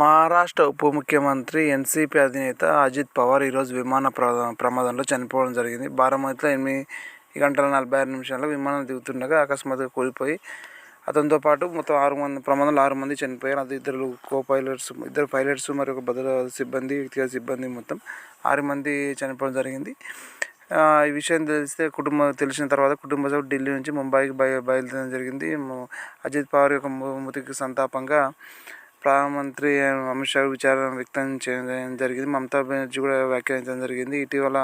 మహారాష్ట్ర ఉప ముఖ్యమంత్రి, ఎన్సీపీ అధినేత అజిత్ పవార్ ఈరోజు విమాన ప్రమాదంలో చనిపోవడం జరిగింది. బారామతిలో ఎనిమిది గంటల నలభై ఆరు నిమిషాల్లో విమానం దిగుతుండగా అకస్మాత్తుగా కూలిపోయి అతనితో పాటు మొత్తం ఆరు మంది ప్రమాదంలో ఆరు మంది చనిపోయారు. అది ఇద్దరు కో పైలట్స్ ఇద్దరు పైలట్స్ మరియు ఒక భద్రత సిబ్బంది వ్యక్తిగత సిబ్బంది మొత్తం ఆరు మంది చనిపోవడం జరిగింది. ఈ విషయం తెలిస్తే కుటుంబం తెలిసిన తర్వాత కుటుంబ సభ్యులు ఢిల్లీ నుంచి ముంబైకి బయ బయలుదేరడం జరిగింది. అజిత్ పవార్ యొక్క మృతికి సంతాపంగా ప్రధానమంత్రి అమిత్ షా విచారం వ్యక్తం చేయడం జరిగింది. మమతా బెనర్జీ కూడా వ్యాఖ్యానించడం జరిగింది. ఇటీవల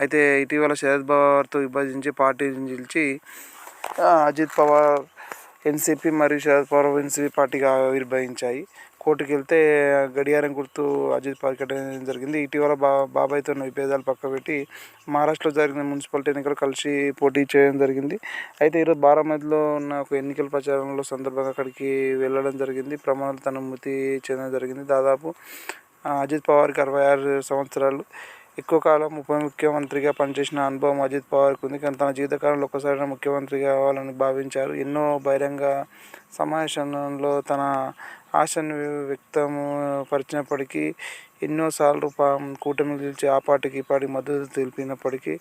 అయితే ఇటీవల శరద్ పవార్తో విభజించి పార్టీ నిలిచి అజిత్ పవార్ ఎన్సీపీ మరియు శరద్ పవార్ ఎన్సీపీ పార్టీగా ఆవిర్భవించాయి. కోర్టుకి వెళ్తే గడియారం గుర్తు అజిత్ పవార్ కేటాయించడం జరిగింది. ఇటీవల బా బాబాయ్తో ఉన్న విభేదాలు పక్కపెట్టి మహారాష్ట్రలో జరిగిన మున్సిపాలిటీ ఎన్నికలు కలిసి పోటీ చేయడం జరిగింది. అయితే ఈరోజు బారామతిలో ఉన్న ఒక ఎన్నికల ప్రచారంలో సందర్భంగా అక్కడికి వెళ్ళడం జరిగింది. ప్రమాణాలు తన మృతి చెందడం జరిగింది. దాదాపు అజిత్ పవార్కి అరవై ఆరు సంవత్సరాలు. ఎక్కువ కాలం ఉప ముఖ్యమంత్రిగా పనిచేసిన అనుభవం అజిత్ పవార్కు ఉంది. కానీ తన జీవితకాలంలో ఒక్కసారి ముఖ్యమంత్రి కావాలని భావించారు. ఎన్నో బహిరంగ సమావేశంలో తన ఆశను వ్యక్తం పరిచినప్పటికీ ఎన్నోసార్లు కూటమి నిలిచి ఆ పార్టీకి ఈ పార్టీకి మద్దతు తెలిపినప్పటికీ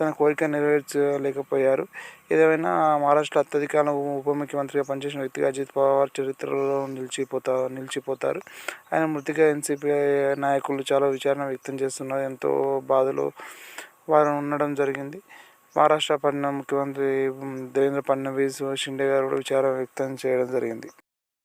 తన కోరిక నెరవేర్చలేకపోయారు. ఏదేమైనా మహారాష్ట్ర అత్యధిక ఉప ముఖ్యమంత్రిగా పనిచేసిన వ్యక్తిగా అజిత్ పవార్ చరిత్రలో నిలిచిపోతా నిలిచిపోతారు. ఆయన మృతిగా ఎన్సీపీ నాయకులు చాలా విచారణ వ్యక్తం చేస్తున్నారు. ఎంతో బాధలో వారు ఉండడం జరిగింది. మహారాష్ట్ర ముఖ్యమంత్రి దేవేంద్ర ఫడ్నవీస్, షిండే గారు కూడా విచారం వ్యక్తం చేయడం జరిగింది.